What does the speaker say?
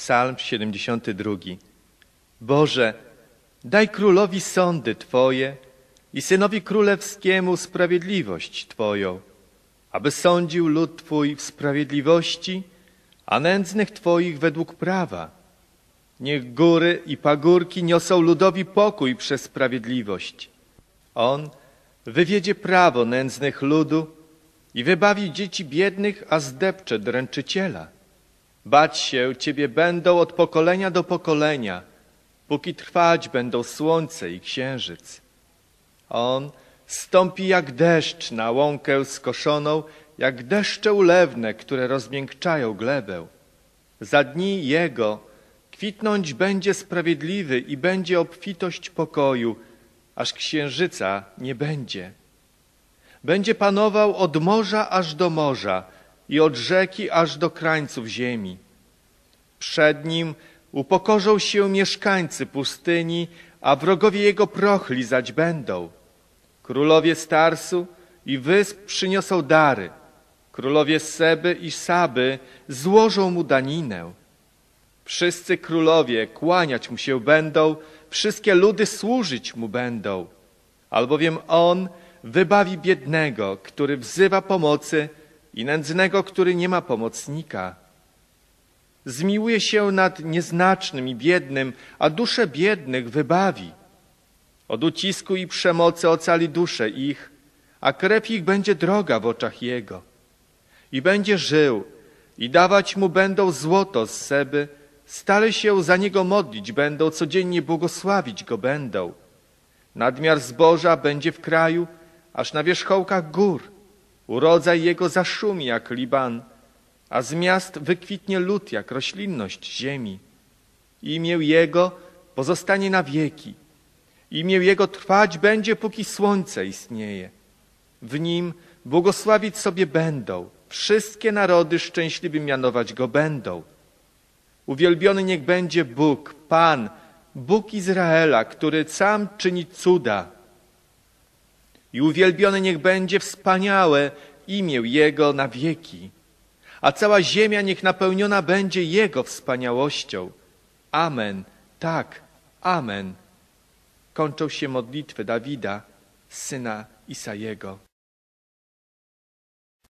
Psalm 72. Boże, daj królowi sądy Twoje i synowi królewskiemu sprawiedliwość Twoją, aby sądził lud Twój w sprawiedliwości, a nędznych Twoich według prawa. Niech góry i pagórki niosą ludowi pokój przez sprawiedliwość. On wywiedzie prawo nędznych ludu i wybawi dzieci biednych, a zdepcze dręczyciela. Bać się Ciebie będą od pokolenia do pokolenia, póki trwać będą słońce i księżyc. On stąpi jak deszcz na łąkę skoszoną, jak deszcze ulewne, które rozmiękczają glebę. Za dni Jego kwitnąć będzie sprawiedliwy i będzie obfitość pokoju, aż księżyca nie będzie. Będzie panował od morza aż do morza i od rzeki aż do krańców ziemi. Przed nim upokorzą się mieszkańcy pustyni, a wrogowie jego proch lizać będą. Królowie Starsu i wysp przyniosą dary. Królowie Seby i Saby złożą mu daninę. Wszyscy królowie kłaniać mu się będą, wszystkie ludy służyć mu będą. Albowiem on wybawi biednego, który wzywa pomocy i nędznego, który nie ma pomocnika. Zmiłuje się nad nieznacznym i biednym, a dusze biednych wybawi. Od ucisku i przemocy ocali dusze ich, a krew ich będzie droga w oczach Jego. I będzie żył, i dawać mu będą złoto z Seby, stale się za niego modlić będą, codziennie błogosławić go będą. Nadmiar zboża będzie w kraju, aż na wierzchołkach gór. Urodzaj jego zaszumi jak Liban, a z miast wykwitnie lód jak roślinność ziemi. Imię jego pozostanie na wieki. Imię jego trwać będzie, póki słońce istnieje. W nim błogosławić sobie będą, wszystkie narody szczęśliwym mianować go będą. Uwielbiony niech będzie Bóg, Pan, Bóg Izraela, który sam czyni cuda. I uwielbione niech będzie wspaniałe imię Jego na wieki, a cała ziemia niech napełniona będzie Jego wspaniałością. Amen, tak, amen. Kończą się modlitwy Dawida, syna Isajego.